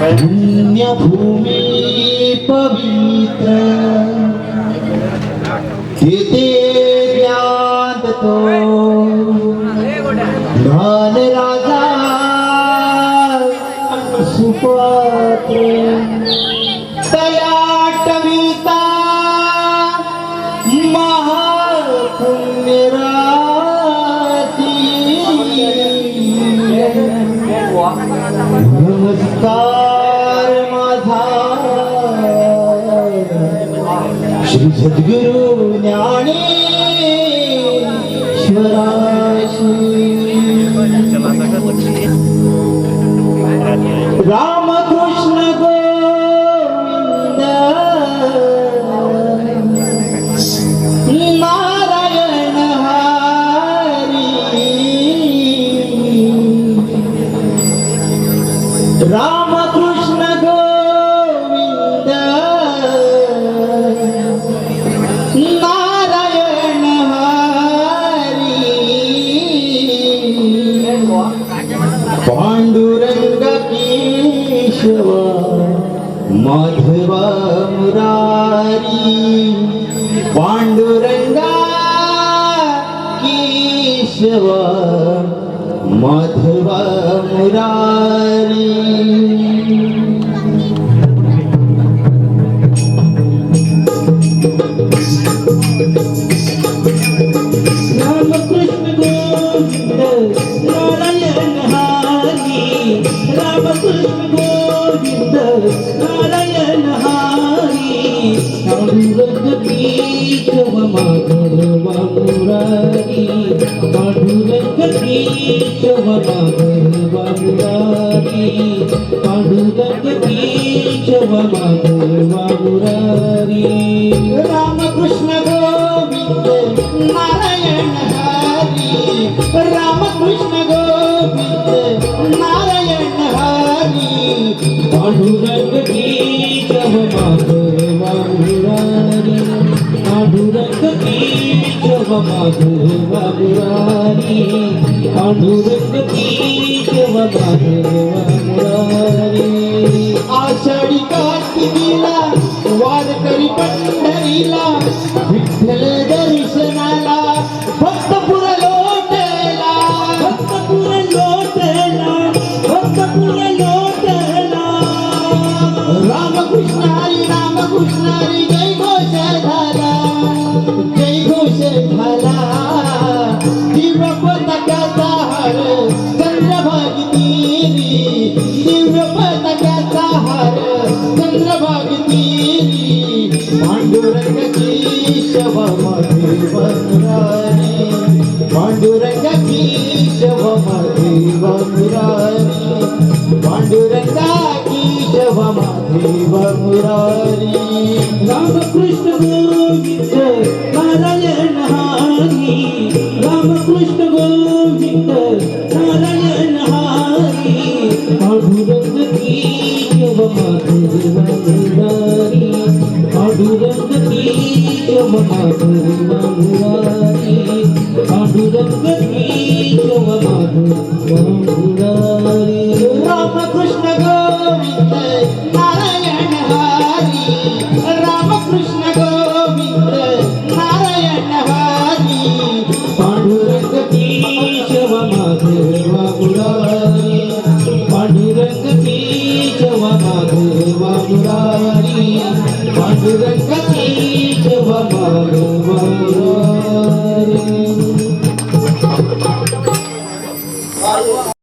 पुण्यभूमी पवित्र। तिथे ज्ञात तो। धन राजा सुपात्र। નમસ્કાર માધા. શ્રી સદગુરુ જ્ઞાની શ્વરાશી. रामकृष्ण गोविंद। नारायण हरी। पांडुरंग केशव माधव मुरारी पांडुरंगा केशव माधव मुरारी रामकृष्ण गोविंद नारायण हरी। रामकृष्ण गोविंद नारायण हरी। मुरारी। माधव मुरारी पांडुरंग माधव मुरारी रामकृष्ण गोविंद नारायण हरी. रामकृष्ण गोविंद नारायण हरी. पांडुरंग केशव माधव मुरारी पांडुरंग केशव माधव मुरारी पांडुरंग केशव माधव मुरारी आषाढी कार्तिकीला वारकरी पंढरीला विठ्ठल दर्शनाला भक्त पुर लोटेला भक्तपुर लोटला भक्तपुर लोटला. रामकृष्ण हरी रामकृष्ण हरी जय घोष झाला जय घोष झाला केशव मधुर वनरारी पांडुरंग केशव मधुर वनरारी पांडुरंगा रामकृष्ण रामकृष्ण गोविंद नारायण हरी रामकृष्ण गोविंद नारायण हरी पांडुरंग केशव माधव मुरारी पांडुरंग केशव पांडुरंग আমারো মা